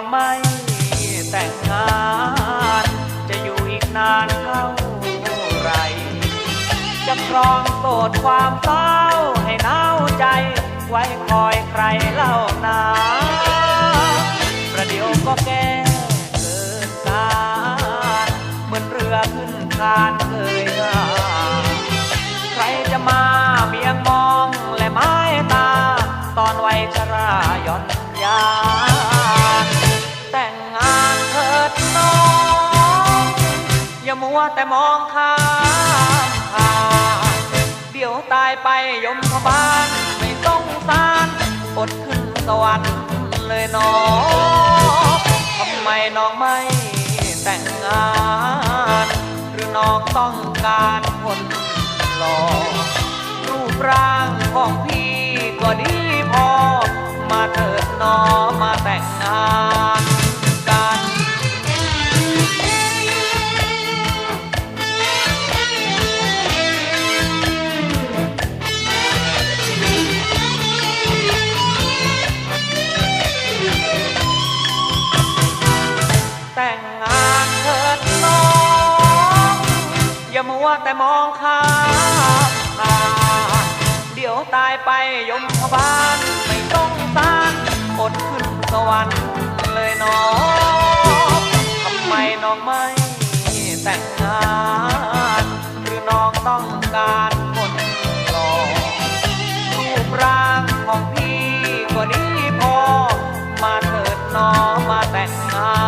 องไม่แต่งงาน จะอยู่อีกนานเท่าไร จะครองโสดความเศร้าให้หนาใจ ไว้คอยใครเล่านาประเดี๋ยวก็แก้เกิดการเหมือนเรือขึ้นคานเคยใครจะมา มัวแต่มองข้ามผ่านเดี๋ยวตายไปยมพบาลไม่ต้องสารอดขึ้นสวรรค์เลยน้องทำไมน้องไม่แต่งงาน หรือน้องต้องการคนหล่อรูปร่างของพี่ก็ดีพอ มาเถิดน้องมาแต่งงาน วแต่มองข้ามเดี๋ยวตายไปยมพบาลไม่ต้องสารอดขึ้นสวรรค์เลยน้องทำไมน้องไม่แต่งงานหรือน้องต้องการคนหล่อรูปร่างของพี่ก็ดีพอมาเถิดน้องมาแต่งงาน